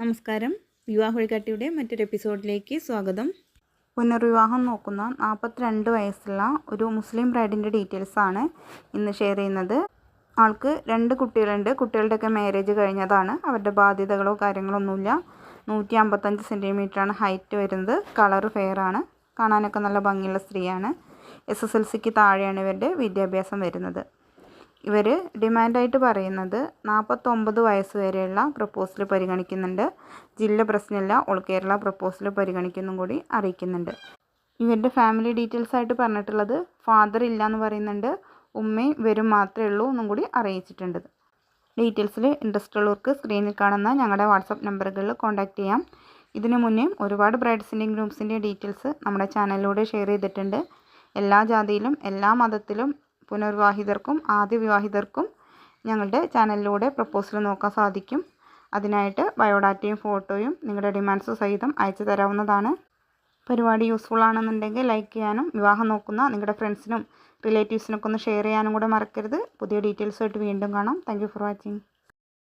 നമസ്കാരം. വിവാഹ വഴികാട്ടിയുടെ മറ്റൊരു എപ്പിസോഡിലേക്ക് സ്വാഗതം. പുനർവിവാഹം നോക്കുന്ന നാൽപ്പത്തിരണ്ട് വയസ്സുള്ള ഒരു മുസ്ലിം ബ്രൈഡിന്റെ ഡീറ്റെയിൽസാണ് ഇന്ന് ഷെയർ ചെയ്യുന്നത്. ആൾക്ക് രണ്ട് കുട്ടികളുണ്ട്. കുട്ടികളുടെയൊക്കെ മാരേജ് കഴിഞ്ഞതാണ്. അവരുടെ ബാധ്യതകളോ കാര്യങ്ങളോ ഒന്നുമില്ല നൂറ്റി അമ്പത്തഞ്ച് സെന്റിമീറ്ററാണ് ഹൈറ്റ് വരുന്നത്. കളർ ഫെയർ ആണ്. കാണാനൊക്കെ നല്ല ഭംഗിയുള്ള സ്ത്രീയാണ്. എസ് എസ് എൽ സിക്ക് താഴെയാണ് ഇവരുടെ വിദ്യാഭ്യാസം വരുന്നത്. ഇവർ ഡിമാൻഡായിട്ട് പറയുന്നത് നാൽപ്പത്തൊമ്പത് വയസ്സ് വരെയുള്ള പ്രപ്പോസൽ പരിഗണിക്കുന്നുണ്ട്. ജില്ല പ്രശ്നമില്ല ഓൾ കേരള പ്രപ്പോസൽ പരിഗണിക്കുന്നും കൂടി അറിയിക്കുന്നുണ്ട്. ഇവരുടെ ഫാമിലി ഡീറ്റെയിൽസ് ആയിട്ട് പറഞ്ഞിട്ടുള്ളത് ഫാദർ ഇല്ല എന്ന് പറയുന്നുണ്ട്. ഉമ്മയും ഇവരും മാത്രമേ ഉള്ളൂ എന്നും കൂടി അറിയിച്ചിട്ടുണ്ട്. ഡീറ്റെയിൽസിൽ ഇൻട്രസ്റ്റ് ഉള്ളവർക്ക് സ്ക്രീനിൽ കാണുന്ന ഞങ്ങളുടെ വാട്സപ്പ് നമ്പറുകളിൽ കോൺടാക്റ്റ് ചെയ്യാം. ഇതിനു മുന്നേ ഒരുപാട് ബ്രൈഡ്സിന്റെയും ഗ്രൂപ്പ്സിന്റെയും ഡീറ്റെയിൽസ് നമ്മുടെ ചാനലിലൂടെ ഷെയർ ചെയ്തിട്ടുണ്ട്. എല്ലാ ജാതിയിലും എല്ലാ മതത്തിലും പുനർവിവാഹിതർക്കും ആദ്യ വിവാഹിതർക്കും ഞങ്ങളുടെ ചാനലിലൂടെ പ്രപ്പോസൽ നോക്കാൻ സാധിക്കും. അതിനായിട്ട് ബയോഡാറ്റയും ഫോട്ടോയും നിങ്ങളുടെ ഡിമാൻഡ്സ് സഹിതം അയച്ചു തരാവുന്നതാണ്. പരിപാടി യൂസ്ഫുൾ ആണെന്നുണ്ടെങ്കിൽ ലൈക്ക് ചെയ്യാനും വിവാഹം നോക്കുന്ന നിങ്ങളുടെ ഫ്രണ്ട്സിനും റിലേറ്റീവ്സിനൊക്കെ ഒന്ന് ഷെയർ ചെയ്യാനും കൂടെ മറക്കരുത്. പുതിയ ഡീറ്റെയിൽസുമായിട്ട് വീണ്ടും കാണാം. Thank for watching